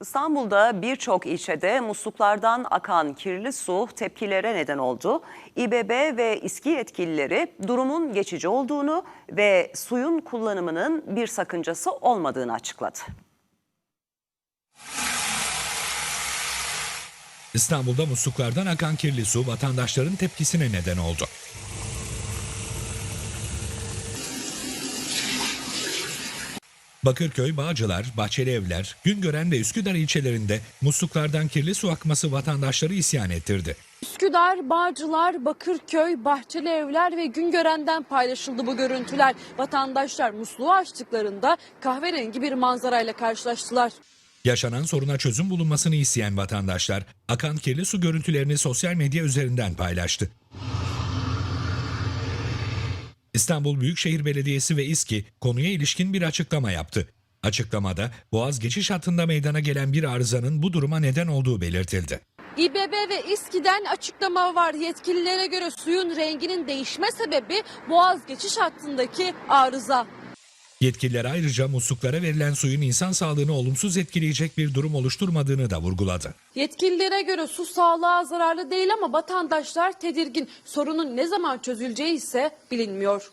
İstanbul'da birçok ilçede musluklardan akan kirli su tepkilere neden oldu. İBB ve İSKİ yetkilileri durumun geçici olduğunu ve suyun kullanımının bir sakıncası olmadığını açıkladı. İstanbul'da musluklardan akan kirli su vatandaşların tepkisine neden oldu. Bakırköy, Bağcılar, Bahçeli Evler, Güngören ve Üsküdar ilçelerinde musluklardan kirli su akması vatandaşları isyan ettirdi. Üsküdar, Bağcılar, Bakırköy, Bahçeli Evler ve Güngören'den paylaşıldı bu görüntüler. Vatandaşlar musluğu açtıklarında kahverengi bir manzarayla karşılaştılar. Yaşanan soruna çözüm bulunmasını isteyen vatandaşlar akan kirli su görüntülerini sosyal medya üzerinden paylaştı. İstanbul Büyükşehir Belediyesi ve İSKİ konuya ilişkin bir açıklama yaptı. Açıklamada Boğaz geçiş hattında meydana gelen bir arızanın bu duruma neden olduğu belirtildi. İBB ve İSKİ'den açıklama var. Yetkililere göre suyun renginin değişme sebebi Boğaz geçiş hattındaki arıza. Yetkililer ayrıca musluklara verilen suyun insan sağlığını olumsuz etkileyecek bir durum oluşturmadığını da vurguladı. Yetkililere göre su sağlığa zararlı değil ama vatandaşlar tedirgin. Sorunun ne zaman çözüleceği ise bilinmiyor.